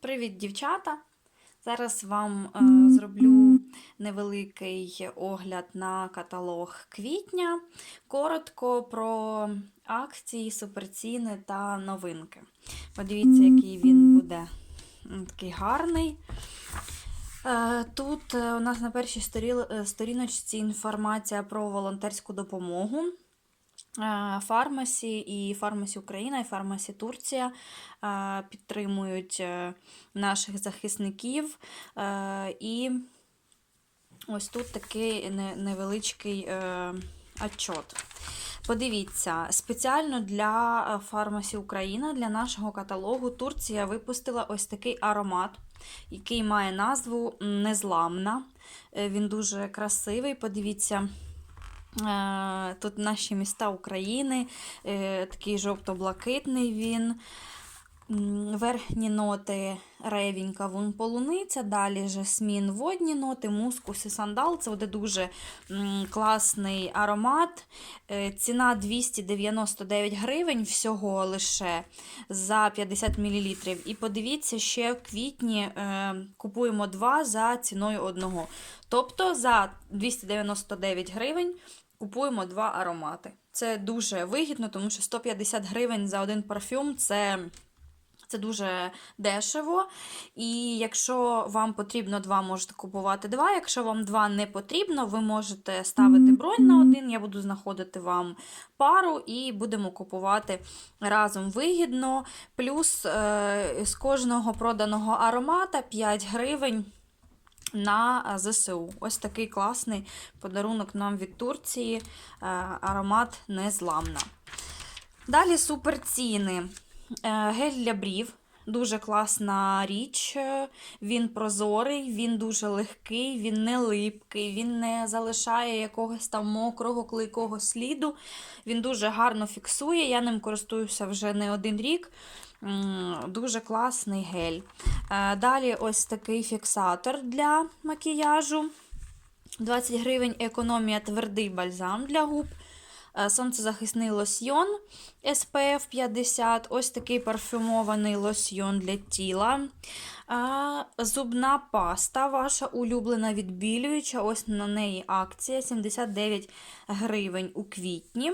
Привіт, дівчата! Зараз вам е, зроблю невеликий огляд на каталог квітня. Коротко про акції, суперціни та новинки. Подивіться, який він буде такий гарний. Е, Тут е, у нас на першій е, сторіночці інформація про волонтерську допомогу. Е, Фармасі і Фармасі Україна, і Фармасі Турція е, підтримують е, наших захисників. І ось тут такий невеличкий отчот. Подивіться, спеціально для Фармасі Україна, для нашого каталогу, Турція випустила ось такий аромат, який має назву Незламна. Він дуже красивий. Подивіться. Е, Тут наші міста України, е, такий жовто-блакитний він. Верхні ноти ревінька, вон полуниця, далі жасмін, водні ноти, мускус і сандал. Це буде дуже класний аромат. Е, Ціна 299 гривень всього лише за 50 мл. І подивіться, ще в квітні купуємо два за ціною одного. Тобто за 299 гривень купуємо два аромати. Це дуже вигідно, тому що 150 гривень за один парфюм це. Це дуже дешево. І якщо вам потрібно два, можете купувати два. Якщо вам два не потрібно, ви можете ставити бронь на один. Я буду знаходити вам пару і будемо купувати разом вигідно. Плюс е, з кожного проданого аромата 5 гривень на ЗСУ. Ось такий класний подарунок нам від Турції. е, Аромат незламна. Далі суперціни. Е, Гель для брів. Дуже класна річ. Е, Він прозорий, він дуже легкий, він не липкий, він не залишає якогось там мокрого, клейкого сліду. Він дуже гарно фіксує. Я ним користуюся вже не один рік. Дуже класний гель. Е, Далі ось такий фіксатор для макіяжу. 20 гривень економія твердий бальзам для губ. Е, Сонцезахисний лосьйон SPF 50, ось такий парфюмований лосьйон для тіла. Зубна паста, ваша улюблена відбілююча. Ось на неї акція 79 гривень у квітні.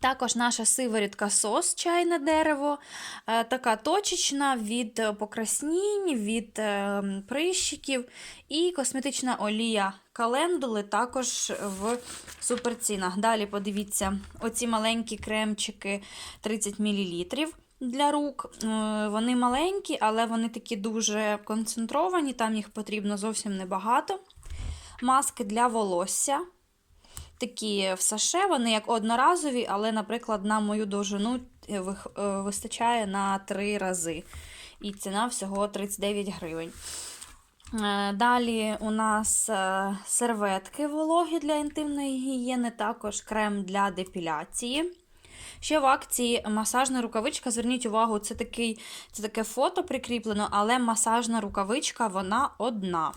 Також наша сиворідка сос чайне дерево, е, така точечна від е, покраснінь, від е, прищиків. І косметична олія календули також в суперцінах. Далі подивіться, оці маленькі кремчики 30 мл для рук. Вони маленькі, але вони такі дуже концентровані, там їх потрібно зовсім небагато. Маски для волосся такі в саше, вони як одноразові, але, наприклад, на мою довжину е, е, вистачає на 3 рази. І ціна всього 39 гривень. Е, Далі у нас серветки вологі для інтимної гігієни, також крем для депіляції. Ще в акції масажна рукавичка. Зверніть увагу, це, такий, це таке фото прикріплено, але масажна рукавичка вона одна.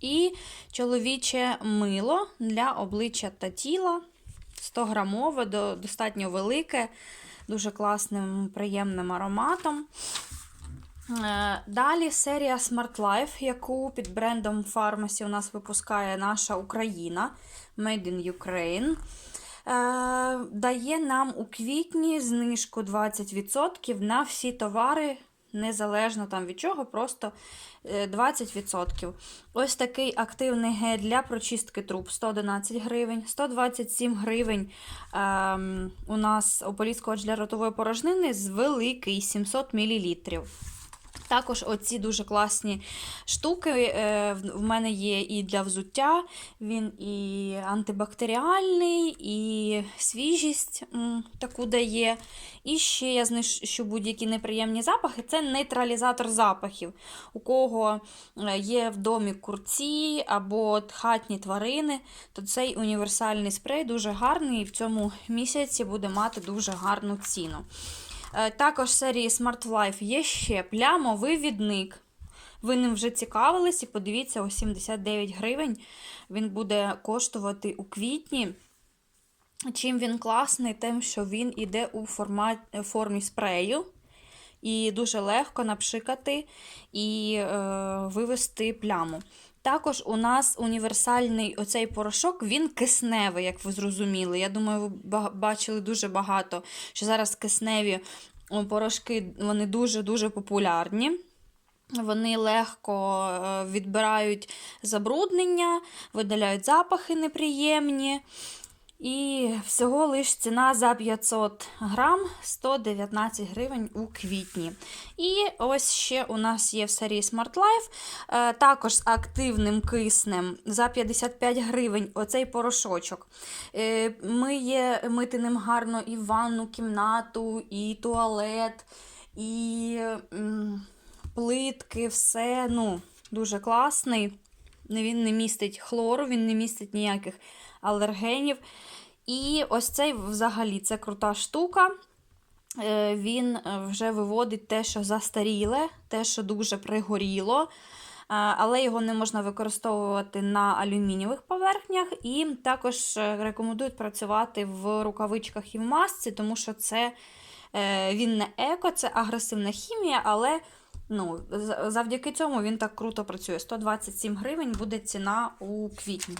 І чоловіче мило для обличчя та тіла 100 грамове, достатньо велике, дуже класним, приємним ароматом. Е, Далі серія Smart Life, яку під брендом Pharmacy у нас випускає наша Україна Made in Ukraine. Е, Дає нам у квітні знижку 20% на всі товари, незалежно там від чого, просто е, 20%. Ось такий активний гель для прочистки труб 111 гривень, 127 гривень ем, у нас ополіскувач для ротової порожнини з великий 700 мл. Також оці дуже класні штуки. е, в- мене є і для взуття, він і антибактеріальний, і свіжість таку дає. І ще я знищу будь-які неприємні запахи. Це нейтралізатор запахів. У кого е, є в домі курці або хатні тварини, то цей універсальний спрей дуже гарний і в цьому місяці буде мати дуже гарну ціну. Е, Також серії Smart Life є ще плямовий відник. Ви ним вже цікавились і подивіться, ось 79 гривень він буде коштувати у квітні. Чим він класний, тим, що він іде у формат, формі спрею. і дуже легко напшикати і е, вивести пляму. Також у нас універсальний оцей порошок, він кисневий, як ви зрозуміли. Я думаю, ви ба- бачили дуже багато, що зараз кисневі порошки вони дуже-дуже популярні. Вони легко е, відбирають забруднення, видаляють запахи неприємні. І всього лиш ціна за 500 грам 119 гривень у квітні. І ось ще у нас є в серії Smart Life, е, також з активним киснем за 55 гривень оцей порошочок. Е, Миє мити ним гарно і ванну кімнату, і туалет, і плитки, все. ну, Дуже класний. Він не містить хлору, він не містить ніяких алергенів. І ось цей взагалі це крута штука. Е, Він е, вже виводить те, що застаріле, те, що дуже пригоріло. Е, Але його не можна використовувати на алюмінієвих поверхнях. І також рекомендують працювати в рукавичках і в масці, тому що це він не еко, це агресивна хімія, але ну, завдяки цьому він так круто працює. 127 гривень буде ціна у квітні.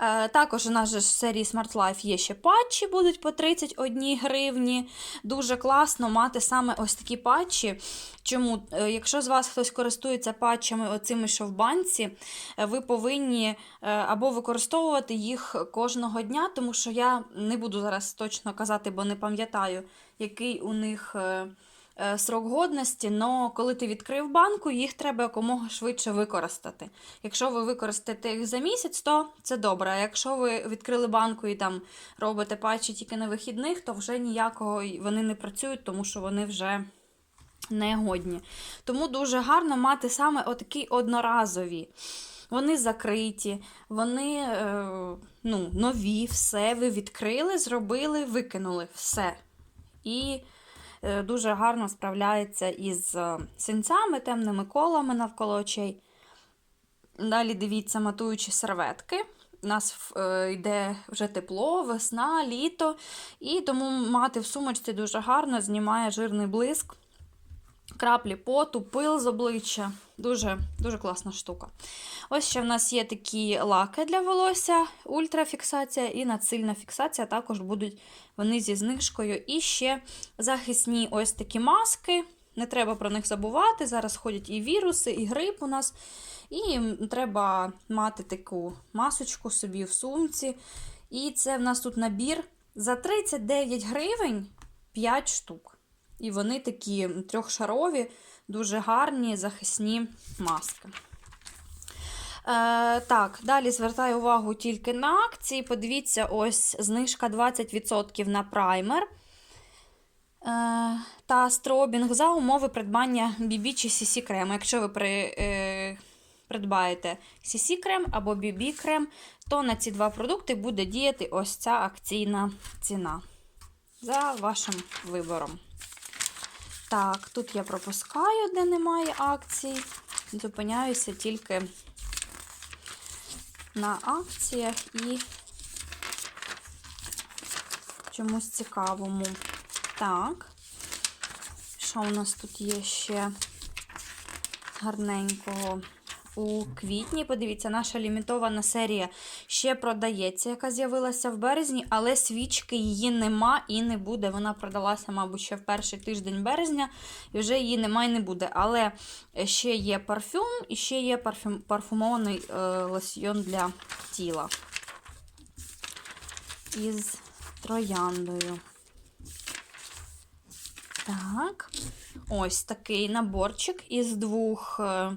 Е, Також у нас же в серії Smart Life є ще патчі, будуть по 31 гривні. Дуже класно мати саме ось такі патчі. Чому? Е, Якщо з вас хтось користується патчами, оцими, що в банці, е, ви повинні або використовувати їх кожного дня, тому що я не буду зараз точно казати, бо не пам'ятаю, який у них. Е, Срок годності, але коли ти відкрив банку, їх треба якомога швидше використати. Якщо ви використаєте їх за місяць, то це добре. А якщо ви відкрили банку і там робите патчі тільки на вихідних, то вже ніякого вони не працюють, тому що вони вже негодні. Тому дуже гарно мати саме отакі одноразові. Вони закриті, вони е, ну, нові, все. Ви відкрили, зробили, викинули все. І дуже гарно справляється із е, синцями, темними колами навколо очей. Далі дивіться, матуючі серветки. У нас е, йде вже тепло, весна, літо, і тому мати в сумочці дуже гарно знімає жирний блиск, краплі поту, пил з обличчя. Дуже, дуже класна штука. Ось ще в нас є такі лаки для волосся, ультрафіксація і надсильна фіксація. Також будуть вони зі знижкою. І ще захисні ось такі маски. Не треба про них забувати. Зараз ходять і віруси, і грип у нас. І треба мати таку масочку собі в сумці. І це в нас тут набір за 39 гривень 5 штук. І вони такі трьохшарові, дуже гарні захисні маски. Е, так, далі звертаю увагу тільки на акції. Подивіться, ось знижка 20% на праймер е, та стробінг за умови придбання BB чи CC крему. Якщо ви при, е, придбаєте CC крем або BB крем, то на ці два продукти буде діяти ось ця акційна ціна за вашим вибором. Так, тут я пропускаю, де немає акцій. Зупиняюся тільки на акціях і чомусь цікавому. Так, що у нас тут є ще гарненького? У квітні, подивіться, наша лімітована серія ще продається, яка з'явилася в березні, але свічки її нема і не буде. Вона продалася, мабуть, ще в перший тиждень березня, і вже її нема і не буде. Але ще є парфюм і ще є парфюм, парфумований е, лосьйон для тіла із трояндою. Так, ось такий наборчик із двох е,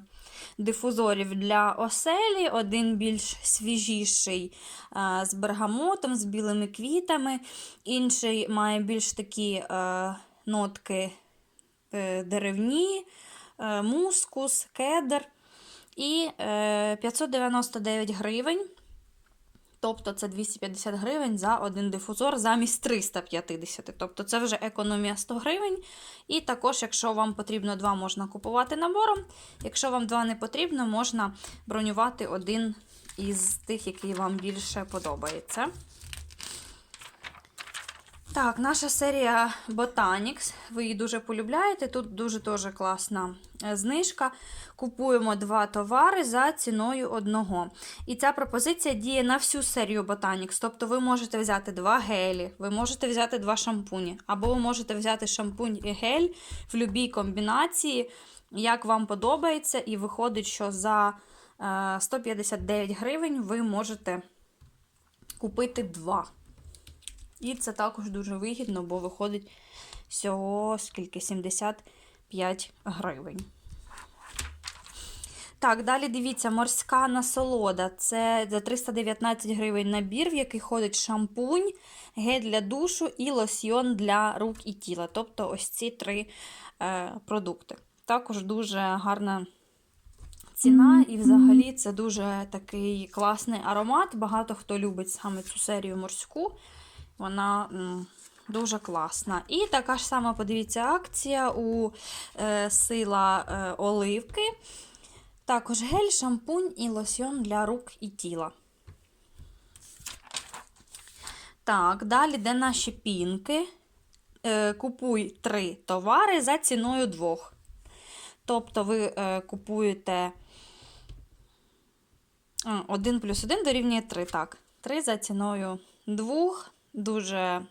дифузорів для оселі. Один більш свіжіший е, з бергамотом, з білими квітами, інший має більш такі е, нотки е, деревні, мускус, кедр. І е, 599 гривень. Тобто це 250 гривень за один дифузор замість 350. Тобто це вже економія 100 гривень. І також, якщо вам потрібно два, можна купувати набором. Якщо вам два не потрібно, можна бронювати один із тих, який вам більше подобається. Так, наша серія Botanics. Ви її дуже полюбляєте. Тут дуже дуже класна е, знижка. Купуємо два товари за ціною одного. І ця пропозиція діє на всю серію Botanics. Тобто ви можете взяти два гелі, ви можете взяти два шампуні, або ви можете взяти шампунь і гель в будь-якій комбінації, як вам подобається, і виходить, що за е, 159 гривень ви можете купити два. І це також дуже вигідно, бо виходить всього скільки 75 гривень. Так, далі дивіться, морська насолода. Це за 319 гривень набір, в який ходить шампунь, гель для душу і лосьйон для рук і тіла. Тобто ось ці три е, продукти. Також дуже гарна ціна, і взагалі це дуже такий класний аромат. Багато хто любить саме цю серію морську. Вона дуже класна. І така ж сама, подивіться, акція у е, сила е, оливки. Також гель, шампунь і лосьйон для рук і тіла. Так, далі де наші пінки. Е, купуй три товари за ціною двох. Тобто ви е, купуєте 1 плюс 1 дорівнює 3. Так, 3 за ціною 2. Дуже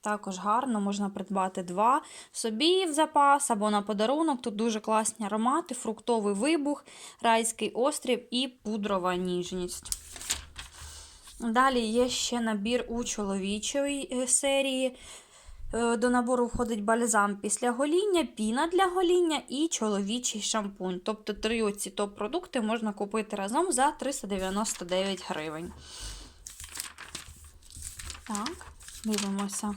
також гарно, можна придбати два собі в запас або на подарунок. Тут дуже класні аромати, фруктовий вибух, райський острів і пудрова ніжність. Далі є ще набір у чоловічої е, серії. Е, До набору входить бальзам після гоління, піна для гоління і чоловічий шампунь. Тобто три оці топ-продукти можна купити разом за 399 гривень. Так, дивимося.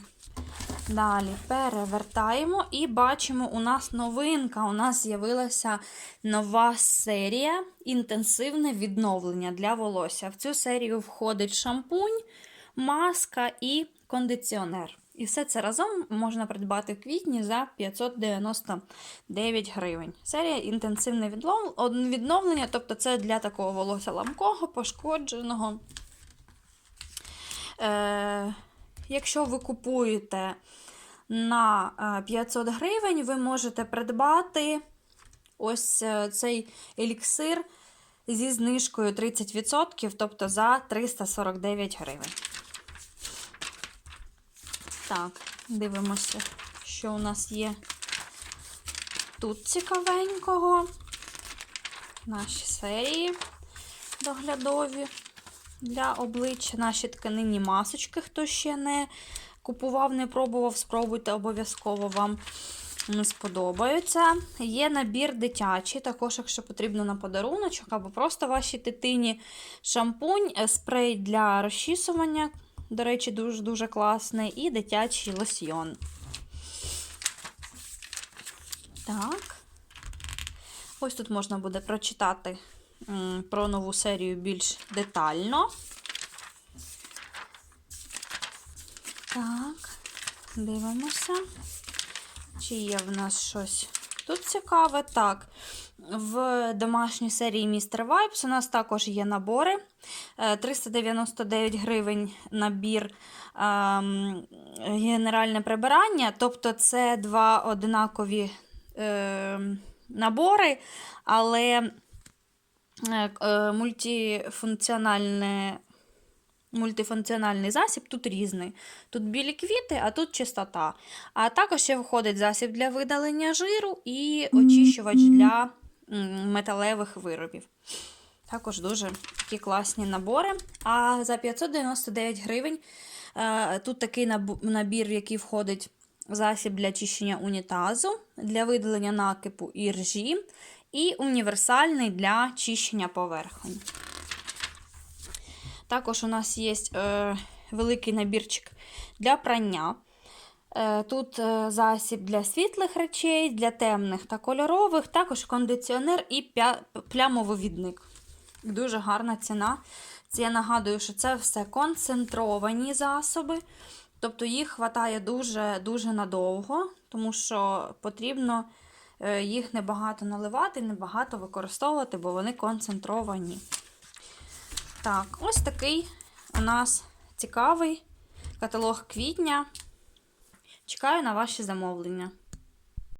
Далі перевертаємо і бачимо, у нас новинка. У нас з'явилася нова серія інтенсивне відновлення для волосся. В цю серію входить шампунь, маска і кондиціонер. І все це разом можна придбати в квітні за 599 гривень. Серія інтенсивне відновлення, тобто це для такого волосся ламкого, пошкодженого. Е, Якщо ви купуєте на 500 гривень, ви можете придбати ось е, цей еліксир зі знижкою 30%, тобто за 349 гривень. Так, дивимося, що у нас є тут цікавенького. Наші серії доглядові для обличчя. Наші тканинні масочки, хто ще не купував, не пробував, спробуйте, обов'язково вам сподобаються. Є набір дитячий, також, якщо потрібно на подаруночок, або просто вашій дитині шампунь, е, спрей для розчісування. До речі, дуже-дуже класний, і дитячий лосьйон. Так. Ось тут можна буде прочитати про нову серію більш детально. Так, дивимося, чи є в нас щось тут цікаве. Так, в домашній серії Mr. Vibes у нас також є набори. 399 гривень набір ем, генеральне прибирання. Тобто це два одинакові ем, набори, але Е, е, мультифункціональне, мультифункціональний засіб тут різний. Тут білі квіти, а тут чистота. А також ще входить засіб для видалення жиру і очищувач для металевих виробів. Також дуже такі класні набори. А за 599 гривень е, тут такий набір, в який входить засіб для чищення унітазу, для видалення накипу і ржі, і універсальний для чищення поверхонь. Також у нас є е, великий набірчик для прання. Е, Тут е, засіб для світлих речей, для темних та кольорових, також кондиціонер і плямовивідник. Дуже гарна ціна. Це я нагадую, що це все концентровані засоби. Тобто їх вистачає дуже-дуже надовго, тому що потрібно їх небагато наливати, небагато використовувати, бо вони концентровані. Так, ось такий у нас цікавий каталог квітня. Чекаю на ваші замовлення.